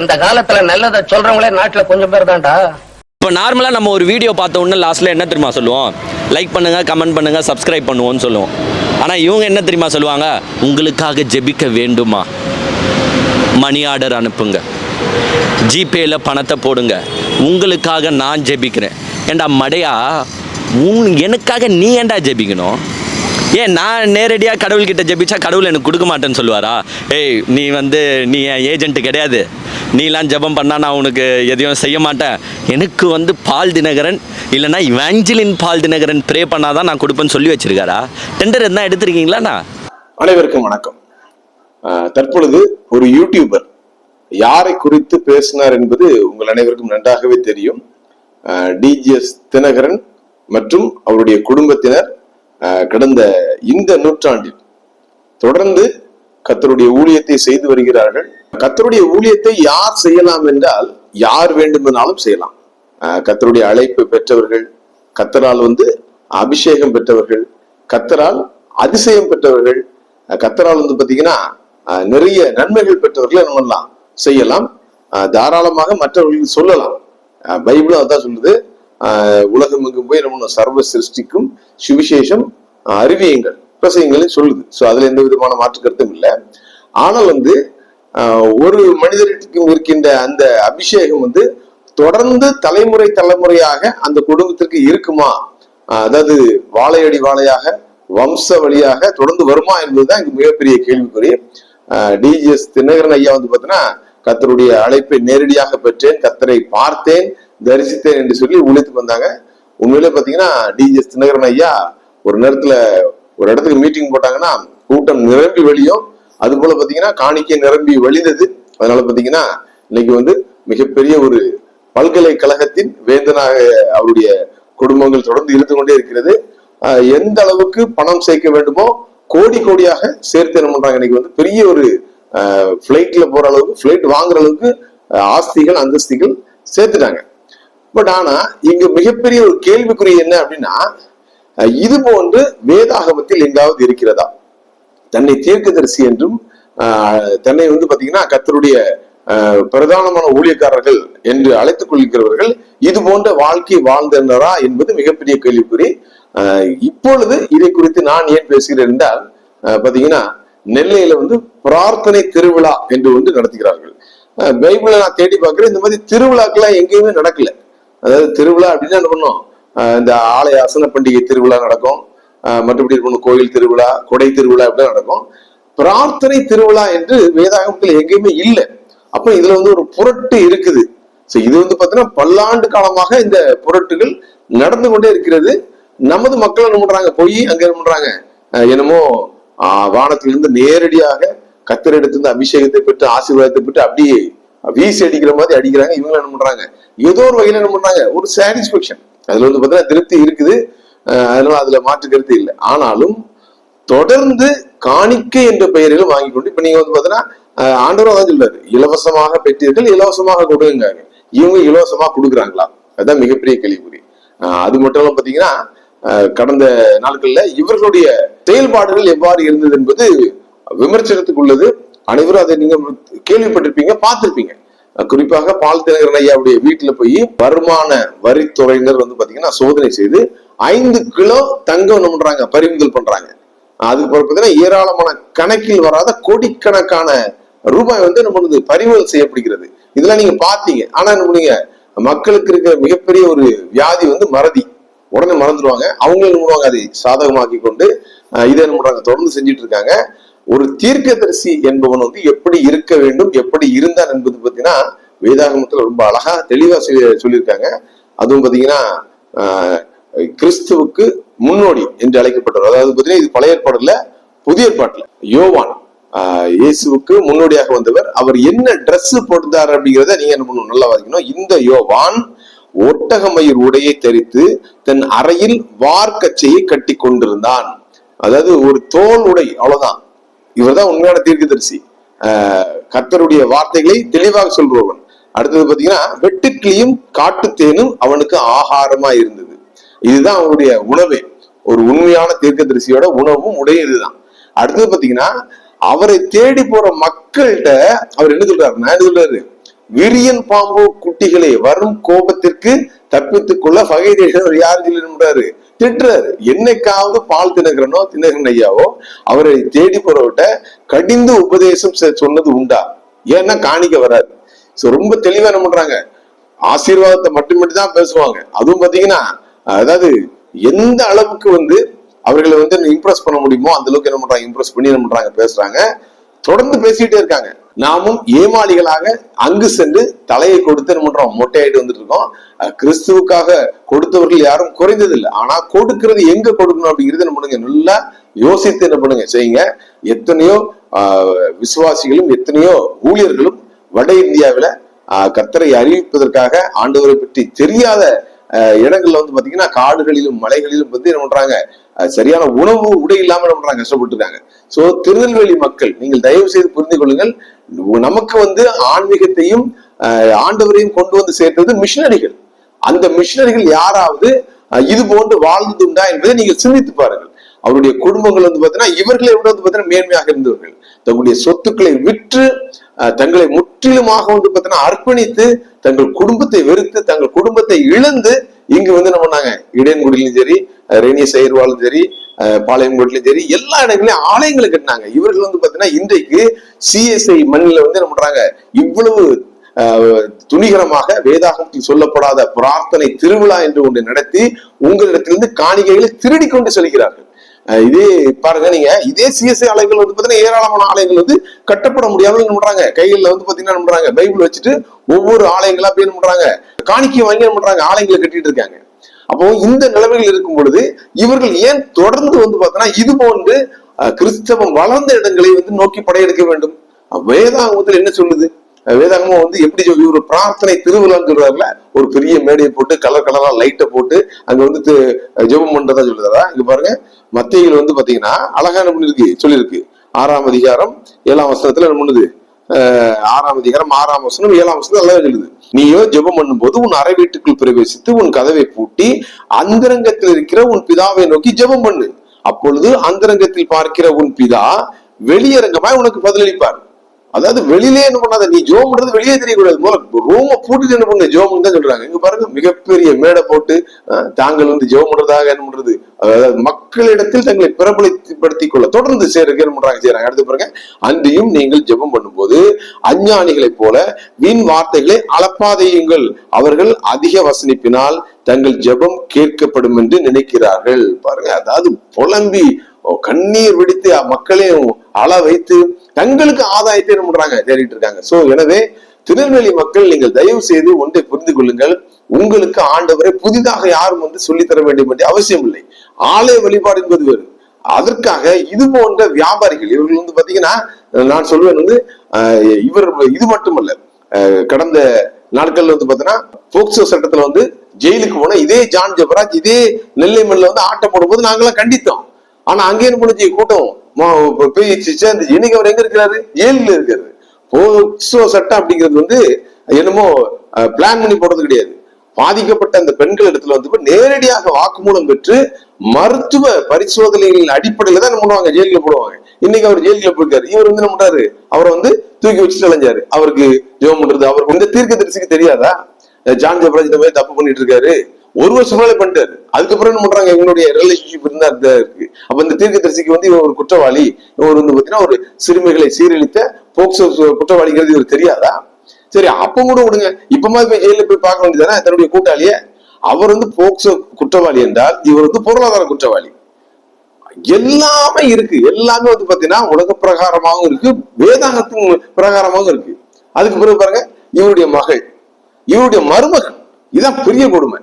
இந்த காலத்துல நல்லதை சொல்றவங்களே நாட்டுல கொஞ்சம் பேர் தான்டா. இப்போ நார்மலாக நம்ம ஒரு வீடியோ பார்த்த உடனே லாஸ்ட்டில் என்ன தெரியுமா சொல்லுவோம்? லைக் பண்ணுங்க கமெண்ட் பண்ணுங்க சப்ஸ்கிரைப் பண்ணுவோம்னு சொல்லுவோம். ஆனால் இவங்க என்ன தெரியுமா சொல்லுவாங்க? உங்களுக்காக ஜெபிக்க வேண்டுமா? மணி ஆர்டர் அனுப்புங்க. ஜிபேயில் பணத்தை போடுங்க. உங்களுக்காக நான் ஜெபிக்கிறேன். ஏண்டா மடையா? உன் எனக்காக நீ ஏன்டா ஜெபிக்கணும்? ஏன் நான் நேரடியாக கடவுள்கிட்ட ஜெபிச்சா கடவுள் எனக்கு கொடுக்க மாட்டேன்னு சொல்லுவாரா? ஏய் நீ வந்து நீ என் ஏஜென்ட் கிடையாது. நீலாம் ஜெபம் பண்ணால் நான் உனக்கு எதையும் செய்ய மாட்டேன். எனக்கு வந்து பால் தினகரன் இல்லைனா இவாஞ்சலின் பால் தினகரன் ப்ரே பண்ணாதான் நான் கொடுப்பேன்னு சொல்லி வச்சிருக்காரா? டெண்டர் எதுனா எடுத்திருக்கீங்களாண்ணா அனைவருக்கும் வணக்கம். தற்பொழுது ஒரு யூடியூபர் யாரை குறித்து பேசினார் என்பது உங்கள் அனைவருக்கும் நன்றாகவே தெரியும். டிஜிஎஸ் தினகரன் மற்றும் அவருடைய குடும்பத்தினர் கடந்த இந்த நூற்றாண்டில் தொடர்ந்து கத்தருடைய ஊழியத்தை செய்து வருகிறார்கள். கத்தருடைய ஊழியத்தை யார் செய்யலாம் என்றால் யார் வேண்டுமானாலும் செய்யலாம். கத்தருடைய அழைப்பு பெற்றவர்கள் கத்தரால் வந்து அபிஷேகம் பெற்றவர்கள் கத்தரால் அதிசயம் பெற்றவர்கள் கத்தரால் வந்து பாத்தீங்கன்னா நிறைய நன்மைகள் பெற்றவர்களை நம்ம எல்லாம் செய்யலாம். தாராளமாக மற்றவர்களுக்கு சொல்லலாம். பைபிளும் அதான் சொல்லுது. உலகம் எங்கும் போய் நம்ம சர்வ சிருஷ்டிக்கும் சுவிசேஷம் அறிவியுங்கள். பிரசங்கங்களை சொல்லுது. ஸோ அதுல எந்த விதமான மாற்று கருத்தும் இல்லை. ஆனால் வந்து ஒரு மனிதருக்கும் இருக்கின்ற அந்த அபிஷேகம் வந்து தொடர்ந்து தலைமுறை தலைமுறையாக அந்த குடும்பத்திற்கு இருக்குமா? அதாவது வாழையடி வாழையாக வம்ச வழியாக தொடர்ந்து வருமா என்பதுதான் இங்கு மிகப்பெரிய கேள்விக்குறி. டிஜிஎஸ் தினகரன் ஐயா வந்து பார்த்தீங்கன்னா கத்தருடைய அழைப்பை நேரடியாக பெற்றேன் கத்தரை பார்த்தேன் தரிசித்தேன் என்று சொல்லி உழைத்து வந்தாங்க. உண்மையிலே பார்த்தீங்கன்னா டிஜிஎஸ் தினகரன் ஐயா ஒரு நேரத்துல ஒரு இடத்துக்கு மீட்டிங் போட்டாங்கன்னா கூட்டம் நிரம்பி வெளியும். அது போல பாத்தீங்கன்னா காணிக்கை நிரம்பி வழிந்தது அதனால பாத்தீங்கன்னா இன்னைக்கு வந்து மிகப்பெரிய ஒரு பல்கலைக்கழகத்தின் வேந்தனாக அவருடைய குடும்பங்கள் தொடர்ந்து இருந்து கொண்டே இருக்கிறது. எந்த அளவுக்கு பணம் சேர்க்க வேண்டுமோ கோடி கோடியாக சேர்த்து என்ன பண்றாங்க? இன்னைக்கு வந்து பெரிய ஒரு ஃபிளைட்ல போற அளவுக்கு ஃபிளைட் வாங்குற அளவுக்கு ஆஸ்திகள் அந்தஸ்திகள் சேர்த்துட்டாங்க. பட் ஆனா இங்க மிகப்பெரிய ஒரு கேள்விக்குறி என்ன அப்படின்னா இது போன்று வேதாகமத்தில் எங்காவது இருக்கிறதா? தன்னை தீர்க்கதரிசி என்றும் ஆஹ் தன்னை வந்து பாத்தீங்கன்னா கத்தருடைய பிரதானமான ஊழியக்காரர்கள் என்று அழைத்துக் கொள்கிறவர்கள் இது போன்ற வாழ்க்கை வாழ்ந்தனரா என்பது மிகப்பெரிய கேள்விக்குறி. இப்பொழுது இதை குறித்து நான் ஏன் பேசுகிறேன் என்றால் பாத்தீங்கன்னா நெல்லையில வந்து பிரார்த்தனை திருவிழா என்று ஒன்று நடத்துகிறார்கள். பைபிளை நான் தேடி பார்க்கிறேன் இந்த மாதிரி திருவிழாக்கெல்லாம் எங்கேயுமே நடக்கல. அதாவது திருவிழா அப்படின்னா என்ன பண்ணும்? இந்த ஆலய அசன பண்டிகை திருவிழா நடக்கும். மற்றபடி இருக்கணும் கோயில் திருவிழா கொடை திருவிழா இப்படி நடக்கும். பிரார்த்தனை திருவிழா என்று வேதாகமத்தில் எங்கேயுமே இல்லை. அப்ப இதுல வந்து ஒரு புரட்டு இருக்குது. இது வந்து பாத்தீங்கன்னா பல்லாண்டு காலமாக இந்த புரட்டுகள் நடந்து கொண்டே இருக்கிறது. நமது மக்கள் என்ன பண்றாங்க? போய் அங்க என்ன பண்றாங்க? என்னமோ வானத்திலிருந்து நேரடியாக கத்தரிடத்திலிருந்து அபிஷேகத்தை பெற்று ஆசீர்வாதத்தை பெற்று அப்படியே வீசி அடிக்கிற மாதிரி அடிக்கிறாங்க. இவங்க என்ன பண்றாங்க? ஏதோ ஒரு வகையில என்ன பண்றாங்க? ஒரு சாட்டிஸ்பேக்ஷன் அதுல வந்து பாத்தீங்கன்னா திருப்தி இருக்குது. ஆஹ் அதனால அதுல மாற்று கருத்து இல்லை. ஆனாலும் தொடர்ந்து காணிக்கை என்ற பெயரிலும் வாங்கி கொண்டு இப்ப நீங்க வந்து பாத்தீங்கன்னா ஆண்டவரும் ஆண்டவர் அதான் சொல்றாரு. இலவசமாக பெற்றீர்கள் இலவசமாக கொடுங்க இவங்க இலவசமா கொடுக்குறாங்களா? அதுதான் மிகப்பெரிய கேள்விக்குறி. அது மட்டும் இல்லாம பாத்தீங்கன்னா ஆஹ் கடந்த நாட்கள்ல இவர்களுடைய செயல்பாடுகள் எவ்வாறு இருந்தது என்பது விமர்சனத்துக்குள்ளது. அனைவரும் அதை நீங்க கேள்விப்பட்டிருப்பீங்க பார்த்திருப்பீங்க. குறிப்பாக பால் தினகரன் ஐயாவுடைய வீட்டுல போய் வருமான வரித்துறையினர் வந்து பாத்தீங்கன்னா சோதனை செய்து ஐந்து கிலோ தங்கம் என்ன பண்றாங்க பறிமுதல் பண்றாங்க. அதுக்கு பிறகு ஏராளமான கணக்கில் வராத கோடிக்கணக்கான ரூபாய் வந்து நம்ம வந்து பறிமுதல் செய்யப்படுகிறது. இதெல்லாம் நீங்க பாத்தீங்க ஆனா என்ன பண்ணுங்க மக்களுக்கு இருக்கிற மிகப்பெரிய ஒரு வியாதி வந்து மறதி. உடனே மறந்துடுவாங்க. அவங்களும் என்ன பண்ணுவாங்க? அதை சாதகமாக்கி கொண்டு இதை என்ன பண்றாங்க? தொடர்ந்து செஞ்சுட்டு இருக்காங்க. ஒரு தீர்க்கதரிசி என்பவன் வந்து எப்படி இருக்க வேண்டும் எப்படி இருந்தார் என்பது பார்த்தீங்கன்னா வேதாகமத்துல ரொம்ப அழகா தெளிவா சொல்லி- சொல்லியிருக்காங்க. அதுவும் பாத்தீங்கன்னா ஆஹ், கிறிஸ்துவுக்கு முன்னோடி என்று அழைக்கப்பட்டவர். அதாவது பாத்தீங்கன்னா இது பழைய ஏற்பாடுல புதிய ஏற்பாட்டில் யோவான் ஆஹ், இயேசுவுக்கு முன்னோடியாக வந்தவர். அவர் என்ன ட்ரெஸ் போட்டிருந்தார் அப்படிங்கிறத நீங்க என்ன பண்ணணும் நல்லா வாசிக்கணும். இந்த யோவான் ஒட்டகமயிர் உடையை தரித்து தன் அறையில் வார்க்கச்சையை கட்டி கொண்டிருந்தான் அதாவது ஒரு தோல் உடை அவ்வளவுதான். இவர்தான் உண்மையான தீர்க்கதரிசி. ஆஹ் கர்த்தருடைய வார்த்தைகளை தெளிவாக சொல்பவன். அடுத்தது பாத்தீங்கன்னா வெட்டுக்கிளியும் காட்டுத்தேனும் அவனுக்கு ஆகாரமா இருந்தது. இதுதான் அவனுடைய உணவே. ஒரு உண்மையான தீர்க்கதரிசியோட உணவும் உடைய இதுதான். அடுத்தது பாத்தீங்கன்னா அவரை தேடி போற மக்கள்கிட்ட அவர் என்ன சொல்றாரு நான் என்ன சொல்றாரு? விரியன் பாம்பு குட்டிகளை வரும் கோபத்திற்கு தப்பித்துக் கொள்ள வகை தேடினவர் யார் சொல்லிடுறாரு திட்டுறாரு. என்னைக்காவது பால் தினகரனோ தினகரன் ஐயாவோ அவரை தேடி போறவட்ட கடிந்து உபதேசம் செ- சொன்னது உண்டா? ஏன்னா காணிக்க வராது. ஸோ ரொம்ப தெளிவா என்ன பண்றாங்க? ஆசீர்வாதத்தை மட்டும் மட்டும் தான் பேசுவாங்க. அதுவும் பாத்தீங்கன்னா அதாவது எந்த அளவுக்கு வந்து அவர்களை வந்து இம்ப்ரெஸ் பண்ண முடியுமோ அந்த அளவுக்கு என்ன பண்றாங்க இம்ப்ரெஸ் பண்ணி என்ன பண்றாங்க பேசுறாங்க. தொடர்ந்து பேசிட்டே இருக்காங்க. நாமும் ஏமாளிகளாக அங்கு சென்று தலையை கொடுத்து என்ன பண்றோம்? மொட்டையாயிட்டு வந்துட்டு இருக்கோம் கிறிஸ்துவுக்காக கொடுத்தவர்கள் யாரும் குறைந்ததில்லை. ஆனா கொடுக்கிறது எங்க கொடுக்கணும் அப்படிங்கிறது என்ன பண்ணுங்க? நல்லா யோசித்து என்ன பண்ணுங்க? செய்யுங்க. எத்தனையோ ஆஹ், விசுவாசிகளும் எத்தனையோ ஊழியர்களும் வட இந்தியாவில கத்தரை அறிவிப்பதற்காக ஆண்டவரை பற்றி தெரியாத இடங்கள்ல வந்து பாத்தீங்கன்னா காடுகளிலும் மலைகளிலும் வந்து என்ன பண்றாங்க? சரியான உணவு உடை இல்லாம என்ன பண்றாங்க? கஷ்டப்பட்டுருக்காங்க. சோ திருநெல்வேலி மக்கள் நீங்கள் தயவு செய்து புரிந்து கொள்ளுங்கள். நமக்கு வந்து ஆன்மீகத்தையும் ஆண்டவரையும் கொண்டு வந்து சேர்த்தது மிஷினரிகள். அந்த மிஷினரிகள் யாராவது இது போன்று வாழ்ந்ததுண்டா என்பதை நீங்கள் சிந்தித்து பாருங்கள். அவருடைய குடும்பங்கள் வந்து பாத்தீங்கன்னா இவர்களை விட வந்து பாத்தீங்கன்னா மேன்மையாக இருந்தவர்கள். தங்களுடைய சொத்துக்களை விற்று தங்களை முற்றிலுமாக வந்து பார்த்தீங்கன்னா அர்ப்பணித்து தங்கள் குடும்பத்தை வெறுத்து தங்கள் குடும்பத்தை இழந்து இங்கு வந்து என்ன பண்ணாங்க இடையன்குடியிலும் சரி அஹ், செயர்வாலும் சரி அஹ், பாளையங்கோட்டிலும் சரி எல்லா இடங்களையும் ஆலயங்களை கட்டினாங்க. இவர்கள் வந்து பார்த்தீங்கன்னா இன்றைக்கு சிஎஸ்ஐ மண்ணில் வந்து என்ன பண்றாங்க? இவ்வளவு ஆஹ் துணிகரமாக வேதாகமத்தில் சொல்லப்படாத பிரார்த்தனை திருவிழா என்று ஒன்று நடத்தி உங்களிடத்திலிருந்து காணிக்கைகளை திருடி கொண்டு செல்கிறார்கள். இதே பாருங்க நீங்க இதே சிஎஸ்ஐ ஆலயங்கள் வந்து பாத்தீங்கன்னா ஏராளமான ஆலயங்கள் வந்து கட்டப்பட முடியாமல் என்ன பண்றாங்க கைகள்ல வந்து பாத்தீங்கன்னா என்ன பண்றாங்க பைபிள் வச்சுட்டு ஒவ்வொரு ஆலயங்களா போய் என்ன பண்றாங்க காணிக்கை வாங்கி என்ன பண்றாங்க ஆலயங்களை கட்டிட்டு இருக்காங்க. அப்போ இந்த நிலைமைகள் இருக்கும் பொழுது இவர்கள் ஏன் தொடர்ந்து வந்து பார்த்தோன்னா இது போன்று கிறிஸ்தவம் வளர்ந்த இடங்களை வந்து நோக்கி படையெடுக்க வேண்டும்? வேதாங்கத்தில் என்ன சொல்லுது? வேதாகமும் வந்து எப்படி சொல்லி ஒரு பிரார்த்தனை திருவிழான்னு ஒரு பெரிய மேடையை போட்டு கலர் கலரா லைட்டை போட்டு அங்க வந்து ஜெபம் பண்றதா சொல்லுதா இங்க பாருங்க. மத்தியில் வந்து பாத்தீங்கன்னா அழகா என்ன பண்ணிருக்கு சொல்லியிருக்கு. ஆறாம் அதிகாரம் ஏழாம் வசனத்துல என்ன பண்ணுது? ஆறாம் அதிகாரம் ஆறாம் வசனம் ஏழாம் வசனம் நல்லா எழுது நீயோ ஜெபம் பண்ணும்போது உன் அறை வீட்டுக்குள் பிரவேசித்து உன் கதவை பூட்டி அந்தரங்கத்தில் இருக்கிற உன் பிதாவை நோக்கி ஜெபம் பண்ணு. அப்பொழுது அந்தரங்கத்தில் பார்க்கிற உன் பிதா வெளியரங்கமாய் உனக்கு பதிலளிப்பார். அதாவது வெளியிலே என்ன பண்ணாத நீ ஜோம் பண்றது வெளியே தெரியக்கூடாது போல. ரூம பூட்டிட்டு என்ன பண்ண ஜோம் தான் சொல்றாங்க. இங்க பாருங்க மிகப்பெரிய மேடை போட்டு தாங்கள் வந்து ஜோம் பண்றதாக என்ன பண்றது? அதாவது மக்களிடத்தில் தங்களை பிரபலப்படுத்திக் கொள்ள தொடர்ந்து சேருக்கு என்ன பண்றாங்க செய்யறாங்க அடுத்து பாருங்க அன்றியும் நீங்கள் ஜெபம் பண்ணும்போது அஞ்ஞானிகளைப் போல வீண் வார்த்தைகளை அளப்பாதையுங்கள் அவர்கள் அதிக வசனிப்பினால் தங்கள் ஜெபம் கேட்கப்படும் என்று நினைக்கிறார்கள். பாருங்க அதாவது புலம்பி ஓ, கண்ணீர் விடுத்து மக்களையும் அள வைத்து தங்களுக்கு ஆதாயத்தை என்ன பண்றாங்க? தேடிட்டு இருக்காங்க. சோ எனவே திருநெல்வேலி மக்கள் நீங்கள் தயவு செய்து ஒன்றை புரிந்து கொள்ளுங்கள். உங்களுக்கு ஆண்டவரை புதிதாக யாரும் வந்து சொல்லித்தர வேண்டும் என்று அவசியம் இல்லை. ஆலய வழிபாடு என்பது வேறு. அதற்காக இது போன்ற வியாபாரிகள் இவர்கள் வந்து பாத்தீங்கன்னா நான் சொல்வேன் வந்து இவர் இது மட்டுமல்ல. கடந்த நாட்கள் வந்து பாத்தீங்கன்னா போக்சோ சட்டத்துல வந்து ஜெயிலுக்கு போன இதே ஜான் ஜபராஜ் இதே நெல்லை மண்ணில் வந்து ஆட்டம் போடும்போது நாங்களாம் கண்டித்தோம். ஆனா அங்கே என்ன பண்ணுச்சு? கூட்டம். ம- பேச்சு சேர்ந்து இன்னைக்கு அவர் எங்க இருக்கிறாரு? ஏழுல இருக்காரு போக்சோ சட்டம் அப்படிங்கிறது வந்து என்னமோ பிளான் பண்ணி போடுறது கிடையாது. பாதிக்கப்பட்ட அந்த பெண்கள் இடத்துல வந்து நேரடியாக வாக்குமூலம் பெற்று மருத்துவ பரிசோதனைகளின் அடிப்படையில தான் என்ன பண்ணுவாங்க? ஜெயிலில் போடுவாங்க. இன்னைக்கு அவர் ஜெயிலில் போயிருக்காரு. இவர் வந்து என்ன பண்றாரு? அவரை வந்து தூக்கி வச்சுட்டு அலைஞ்சாரு அவருக்கு ஜெபம் பண்றது அவருக்கு இந்த தீர்க்க தரிசிக்கு தெரியாதா? ஜான் ஜெபராஜ் இந்த மாதிரி தப்பு பண்ணிட்டு இருக்காரு. ஒரு வருஷம் மேலே பண்ணிட்டாரு. அதுக்கப்புறம் என்ன பண்றாங்க? இவனுடைய ரிலேஷன்ஷிப் இருந்தா தான் இருக்கு. அப்ப இந்த தீர்க்க தரிசிக்கு வந்து இவர் ஒரு குற்றவாளி. இவர் வந்து பாத்தீங்கன்னா ஒரு சிறுமிகளை சீரழித்த போக்சோ குற்றவாளிங்கிறது இவர் தெரியாதா? சரி அப்ப கூட விடுங்க. இப்பமா போய் ஜெயில போய் பார்க்க வேண்டியதானே தன்னுடைய கூட்டாளிய. அவர் வந்து போக்சோ குற்றவாளி என்றால் இவர் வந்து பொருளாதார குற்றவாளி. எல்லாமே இருக்கு. எல்லாமே வந்து பாத்தீங்கன்னா உலக பிரகாரமாகவும் இருக்கு. வேதாகத்தின் பிரகாரமாகவும் இருக்கு. அதுக்கு பிறகு பாருங்க இவருடைய மகள் இவருடைய மருமகன். இதான் பெரிய கொடுமை.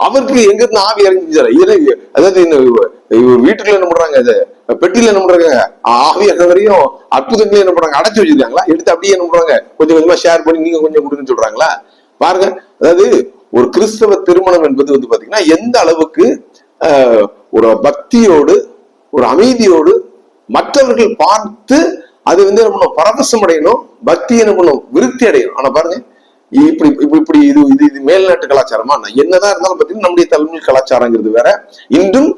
அவருக்கு எங்க இருந்து ஆவி இறங்கிச்சாரு அதாவது வீட்டுக்குள்ள என்ன பண்றாங்க இது பெட்டியில என்ன பண்றாங்க ஆவி இறங்க வரையும் அற்புதங்களை என்ன பண்றாங்க அடைச்சு வச்சிருக்காங்களா? எடுத்து அப்படியே என்ன பண்றாங்க கொஞ்சம் கொஞ்சமா ஷேர் பண்ணி நீங்க கொஞ்சம் கொடுன்னு சொல்றாங்களா? பாருங்க அதாவது ஒரு கிறிஸ்தவ திருமணம் என்பது வந்து பாத்தீங்கன்னா எந்த அளவுக்கு ஒரு பக்தியோடு ஒரு அமைதியோடு மற்றவர்கள் பார்த்து அது வந்து என்ன பண்ணும் பரவசம் அடையணும் பக்தி என்ன பண்ணும் விருத்தி அடையணும். ஆனா பாருங்க இப்படி இப்படி இப்படி இது இது இது மேல்நாட்டு கலாச்சாரமா? நான் என்னதான் இருந்தாலும் பாத்தீங்கன்னா நம்முடைய தமிழ் கலாச்சாரங்கிறது வேற. இன்றும்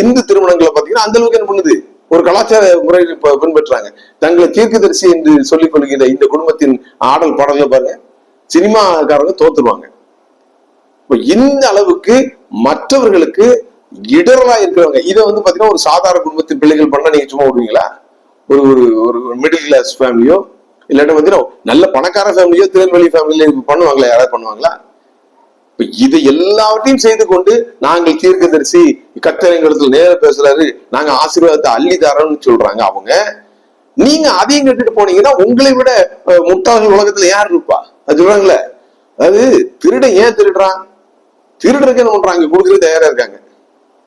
இந்து திருமணங்களை பாத்தீங்கன்னா அந்த அளவுக்கு என்ன பண்ணுது? ஒரு கலாச்சார முறையில் பின்பற்றாங்க தங்களை தீர்க்கதரிசி என்று சொல்லிக் கொள்கிற இந்த குடும்பத்தின் ஆடல் பாடல்கள் பாருங்க. சினிமாக்காரங்க தோத்துருவாங்க. இப்ப இந்த அளவுக்கு மற்றவர்களுக்கு இடரலா இருக்கிறவங்க இதை வந்து பாத்தீங்கன்னா ஒரு சாதாரண குடும்பத்தின் பிள்ளைகள் பண்ணா நீங்க சும்மா விடுவீங்களா? ஒரு ஒரு ஒரு மிடில் கிளாஸ் ஃபேமிலியோ இல்லாட்டி வந்து நல்ல பணக்கார ஃபேமிலியோ திருநெல்வேலி ஃபேமிலியோ பண்ணுவாங்களா? யாராவது பண்ணுவாங்களா? இப்ப இதை எல்லாவற்றையும் செய்து கொண்டு நாங்கள் தீர்க்கதரிசி கத்தரங்களுக்கு நேர பேசுறாரு. நாங்க ஆசீர்வாதத்தை அள்ளி தரோம்னு சொல்றாங்க அவங்க. நீங்க அதையும் கேட்டுட்டு போனீங்கன்னா உங்களை விட அஹ், முட்டாள்கள் உலகத்துல யார் இருப்பா? அது சொல்றாங்களே? அதாவது திருடன் ஏன் திருடுறான்? திருடருக்கு என்ன பண்றாங்க? கொடுக்கறது தயாரா இருக்காங்க.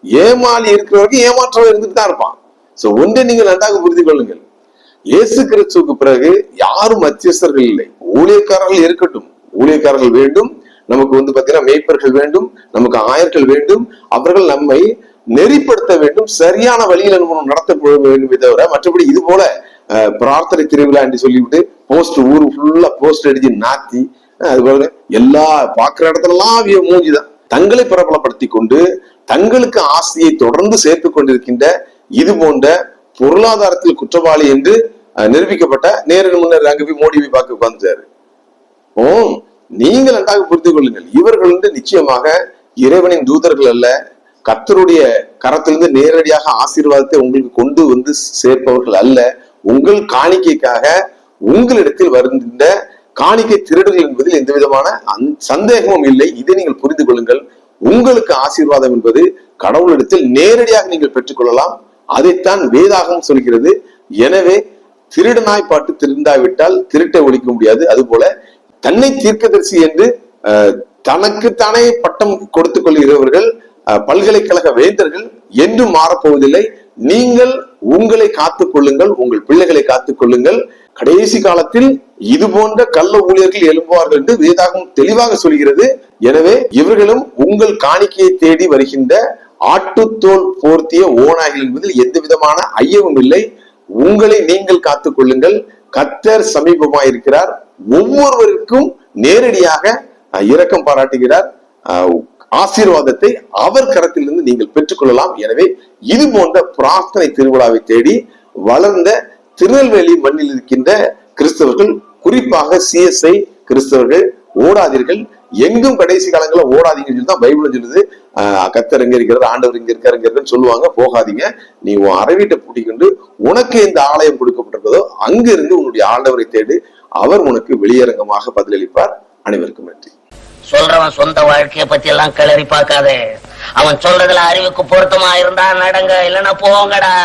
ஏமாளி இருக்கிற வரைக்கும் ஏமாற்றம் இருந்துட்டு தான் இருப்பான். சோ ஒன்றை நீங்கள் நன்றாக புரிந்து கொள்ளுங்கள். இயேசு கிறிஸ்துவுக்கு பிறகு யாரும் மத்தியஸ்தர்கள் இல்லை. ஊழியக்காரர்கள் இருக்கட்டும். ஊழியக்காரர்கள் வேண்டும். நமக்கு வந்து பாத்தீங்கன்னா மேய்ப்பர்கள் வேண்டும். நமக்கு ஆயர்கள் வேண்டும். அவர்கள் நம்மை நெறிப்படுத்த வேண்டும். சரியான வழியில் நம்ம நடத்த வேண்டுமே தவிர மற்றபடி இது போல பிரார்த்தனை திருவிழா என்று சொல்லிவிட்டு போஸ்ட் ஊர் ஃபுல்லா போஸ்ட் அடிச்சு நாத்தி அது போல எல்லா பாக்குற இடத்துலலாம் அவிய மூஞ்சிதான் தங்களை பிரபலப்படுத்தி கொண்டு தங்களுக்கு ஆசையை தொடர்ந்து சேர்த்து கொண்டிருக்கின்ற இது போன்ற பொருளாதாரத்தில் குற்றவாளி என்று நிரூபிக்கப்பட்ட நேரு முன்னர் அங்க போய் மோடி போய் பார்க்க உட்கார்ந்துட்டாரு. ஓ நீங்கள் நன்றாக புரிந்து கொள்ளுங்கள். இவர்கள் வந்து நிச்சயமாக இறைவனின் தூதர்கள் அல்ல. கத்தருடைய கரத்திலிருந்து நேரடியாக ஆசீர்வாதத்தை உங்களுக்கு கொண்டு வந்து சேர்ப்பவர்கள் அல்ல. உங்கள் காணிக்கைக்காக உங்களிடத்தில் வருகின்ற காணிக்கை திருடுகள் என்பதில் எந்த விதமான சந்தேகமும் இல்லை. இதை நீங்கள் புரிந்து கொள்ளுங்கள். உங்களுக்கு ஆசீர்வாதம் என்பது கடவுளிடத்தில் நேரடியாக நீங்கள் பெற்றுக்கொள்ளலாம். அதைத்தான் வேதாகம் சொல்கிறது. எனவே திருடனாய் பாட்டு திருந்தாவிட்டால் திருட்டை ஒழிக்க முடியாது. அதுபோல தன்னை தீர்க்கதரிசி என்று தனக்கு தனக்குத்தானே பட்டம் கொடுத்துக் கொள்கிறவர்கள் பல்கலைக்கழக வேந்தர்கள் என்றும் மாறப்போவதில்லை. நீங்கள் உங்களை காத்துக் கொள்ளுங்கள் உங்கள் பிள்ளைகளை காத்துக் கொள்ளுங்கள். கடைசி காலத்தில் இது போன்ற கள்ள ஊழியர்கள் எழும்புவார்கள் என்று வேதாகம் தெளிவாக சொல்கிறது. எனவே இவர்களும் உங்கள் காணிக்கையை தேடி வருகின்ற ஆட்டுத்தோல் போர்த்திய ஓநாய்கள் என்பதில் எந்த விதமான ஐயமும் இல்லை. உங்களை நீங்கள் காத்துக் கொள்ளுங்கள். கத்தர் சமீபமாயிருக்கிறார். ஒவ்வொருவருக்கும் நேரடியாக இரக்கம் பாராட்டுகிறார். ஆசீர்வாதத்தை அவர் கரத்திலிருந்து நீங்கள் பெற்றுக்கொள்ளலாம். எனவே இது போன்ற பிரார்த்தனை திருவிழாவை தேடி வளர்ந்த திருநெல்வேலி மண்ணில் இருக்கின்ற கிறிஸ்தவர்கள் குறிப்பாக சிஎஸ்ஐ கிறிஸ்தவர்கள் ஓடாதீர்கள். எங்கும் கடைசி காலங்களில் ஓடாதீங்கன்னு சொல்லி தான் பைபிள் சொல்லுது. கத்தர் எங்க இருக்கிறது ஆண்டவர் இங்க இருக்காருங்கிறதுன்னு சொல்லுவாங்க. போகாதீங்க. நீ உன் அறவீட்டை பூட்டிக்கொண்டு உனக்கு எந்த ஆலயம் கொடுக்கப்பட்டிருக்கிறதோ அங்கிருந்து உன்னுடைய ஆண்டவரை தேடு. அவர் உனக்கு வெளியரங்கமாக பதிலளிப்பார். அனைவருக்கும் நன்றி. சொல்றவன் சொந்த வாழ்க்கைய பத்தி எல்லாம் கிளறி பார்க்காதே. அவன் சொல்றதுல அறிவுக்கு பொருத்தமா இருந்தா நடங்க இல்லைன்னா போங்கடா.